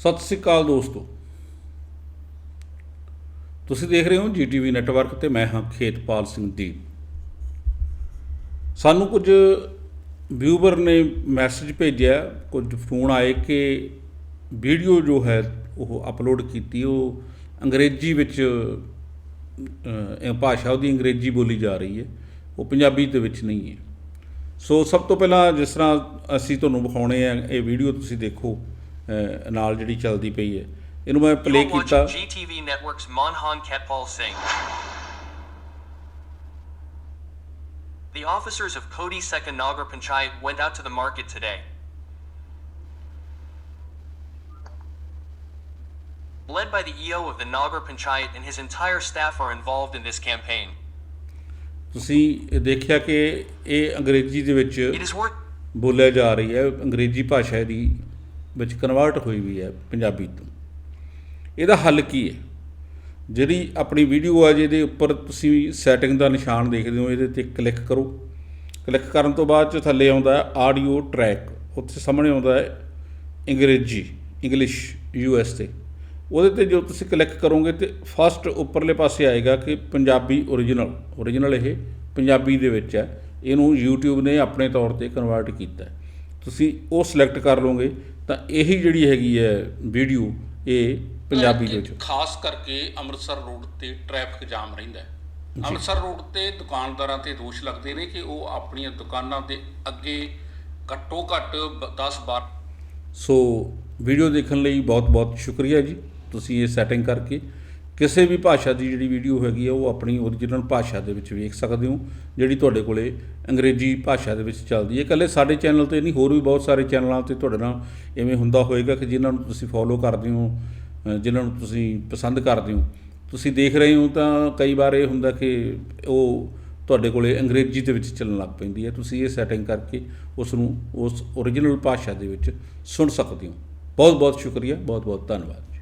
ਸਤਿ ਸ੍ਰੀ ਅਕਾਲ ਦੋਸਤੋ। ਤੁਸੀਂ ਦੇਖ ਰਹੇ ਹੋ ਜੀਟੀਵੀ ਨੈਟਵਰਕ ਤੇ ਮੈਂ ਹਾਂ ਖੇਤਪਾਲ ਸਿੰਘ ਦੀਪ। ਸਾਨੂੰ ਕੁਝ ਵਿਊਵਰ ਨੇ ਮੈਸੇਜ ਭੇਜਿਆ, ਕੁਝ ਫੋਨ ਆਏ ਕਿ ਵੀਡੀਓ ਜੋ ਹੈ ਉਹ ਅਪਲੋਡ ਕੀਤੀ, ਉਹ ਅੰਗਰੇਜ਼ੀ ਵਿੱਚ ਭਾਸ਼ਾ ਉਹਦੀ ਅੰਗਰੇਜ਼ੀ ਬੋਲੀ ਜਾ ਰਹੀ ਹੈ, ਉਹ ਪੰਜਾਬੀ ਦੇ ਵਿੱਚ ਨਹੀਂ ਹੈ। ਸੋ ਸਭ ਤੋਂ ਪਹਿਲਾਂ ਜਿਸ ਤਰ੍ਹਾਂ ਅਸੀਂ ਤੁਹਾਨੂੰ ਵਿਖਾਉਣੇ ਆ, ਇਹ ਵੀਡੀਓ ਤੁਸੀਂ ਦੇਖੋ। ਨਾਲ ਜਿਹੜੀ ਚੱਲਦੀ ਪਈ ਹੈ ਇਹਨੂੰ ਮੈਂ You ਪਲੇ are ਕੀਤਾ watching GTV Network's Monhan Ketpal Singh. The officers of Kodi Second Nagar Panchayat went out to the market today. Led by the EO of the Nagar Panchayat and his entire staff are involved in this campaign. ਤੁਸੀਂ ਇਹ ਦੇਖਿਆ ਕਿ ਇਹ ਅੰਗਰੇਜ਼ੀ ਦੇ ਵਿੱਚ It is worth ਬੋਲਿਆ ਜਾ ਰਹੀ ਹੈ ਅੰਗਰੇਜ਼ੀ ਭਾਸ਼ਾ ਦੀ ਵਿੱਚ ਕਨਵਰਟ ਹੋਈ ਵੀ ਹੈ ਪੰਜਾਬੀ ਤੋਂ। ਇਹਦਾ ਹੱਲ ਕੀ ਹੈ? ਜਿਹੜੀ ਆਪਣੀ ਵੀਡੀਓ ਆ ਜਿਹਦੇ ਉੱਪਰ ਤੁਸੀਂ ਸੈਟਿੰਗ ਦਾ ਨਿਸ਼ਾਨ ਦੇਖਦੇ ਹੋ, ਇਹਦੇ ਤੇ ਕਲਿੱਕ ਕਰੋ। ਕਲਿੱਕ ਕਰਨ ਤੋਂ ਬਾਅਦ ਚ ਥੱਲੇ ਆਉਂਦਾ ਹੈ ਆਡੀਓ ਟਰੈਕ ਉੱਥੇ ਸਾਹਮਣੇ ਆਉਂਦਾ ਹੈ ਅੰਗਰੇਜ਼ੀ ਇੰਗਲਿਸ਼ ਯੂਐਸ ਤੇ। ਉਹਦੇ ਤੇ ਜੋ ਤੁਸੀਂ ਕਲਿੱਕ ਕਰੋਗੇ ਤੇ ਫਸਟ ਉੱਪਰਲੇ ਪਾਸੇ ਆਏਗਾ ਕਿ ਪੰਜਾਬੀ ਓਰੀਜਨਲ ਓਰੀਜਨਲ ਇਹ ਪੰਜਾਬੀ ਦੇ ਵਿੱਚ ਹੈ। ਇਹਨੂੰ YouTube ਨੇ ਆਪਣੇ ਤੌਰ ਤੇ ਕਨਵਰਟ ਕੀਤਾ ਤੁਸੀਂ ਉਹ ਸਿਲੈਕਟ ਕਰ ਲਓਗੇ। ਤਾਂ ਇਹੀ ਜਿਹੜੀ ਹੈਗੀ ਹੈ ਵੀਡੀਓ ਇਹ ਪੰਜਾਬੀ ਦੇ ਵਿੱਚ। ਖਾਸ ਕਰਕੇ ਅੰਮ੍ਰਿਤਸਰ ਰੋਡ ਤੇ ਟ੍ਰੈਫਿਕ ਜਾਮ ਰਹਿੰਦਾ ਹੈ। ਅੰਮ੍ਰਿਤਸਰ ਰੋਡ ਤੇ ਦੁਕਾਨਦਾਰਾਂ ਤੇ ਦੋਸ਼ ਲੱਗਦੇ ਨੇ ਕਿ ਉਹ ਆਪਣੀਆਂ ਦੁਕਾਨਾਂ ਦੇ ਅੱਗੇ ਘੱਟੋ ਘੱਟ 10 12 ਸੋ ਵੀਡੀਓ ਦੇਖਣ ਲਈ ਬਹੁਤ-ਬਹੁਤ ਸ਼ੁਕਰੀਆ ਜੀ। ਤੁਸੀਂ ਇਹ ਸੈਟਿੰਗ ਕਰਕੇ ਕਿਸੇ ਵੀ ਭਾਸ਼ਾ ਦੀ ਜਿਹੜੀ ਵੀਡੀਓ ਹੈਗੀ ਆ ਉਹ ਆਪਣੀ ਓਰੀਜਨਲ ਭਾਸ਼ਾ ਦੇ ਵਿੱਚ ਵੇਖ ਸਕਦੇ ਹੋ ਜਿਹੜੀ ਤੁਹਾਡੇ ਕੋਲੇ ਅੰਗਰੇਜ਼ੀ ਭਾਸ਼ਾ ਦੇ ਵਿੱਚ ਚੱਲਦੀ ਹੈ। ਇਕੱਲੇ ਸਾਡੇ ਚੈਨਲ ਤੇ ਨਹੀਂ ਹੋਰ ਵੀ ਬਹੁਤ ਸਾਰੇ ਚੈਨਲਾਂ ਤੇ ਤੁਹਾਡੇ ਨਾਲ ਇਵੇਂ ਹੁੰਦਾ ਹੋਏਗਾ ਕਿ ਜਿਨ੍ਹਾਂ ਨੂੰ ਤੁਸੀਂ ਫੋਲੋ ਕਰਦੇ ਹੋ ਅ, ਜਿਨ੍ਹਾਂ ਨੂੰ ਤੁਸੀਂ ਪਸੰਦ ਕਰਦੇ ਹੋ। ਤੁਸੀਂ ਦੇਖ ਰਹੇ ਹੋ ਤਾਂ ਕਈ ਵਾਰ ਇਹ ਹੁੰਦਾ ਕਿ ਉਹ ਤੁਹਾਡੇ ਕੋਲੇ ਅੰਗਰੇਜ਼ੀ ਦੇ ਵਿੱਚ ਚੱਲਣ ਲੱਗ ਪੈਂਦੀ ਹੈ। ਤੁਸੀਂ ਇਹ ਸੈਟਿੰਗ ਕਰਕੇ ਉਸ ਨੂੰ ਉਸ ਓਰੀਜਨਲ ਭਾਸ਼ਾ ਦੇ ਵਿੱਚ ਸੁਣ ਸਕਦੇ ਹੋ। ਬਹੁਤ ਬਹੁਤ ਸ਼ੁਕਰੀਆ ਬਹੁਤ ਬਹੁਤ ਧੰਨਵਾਦ।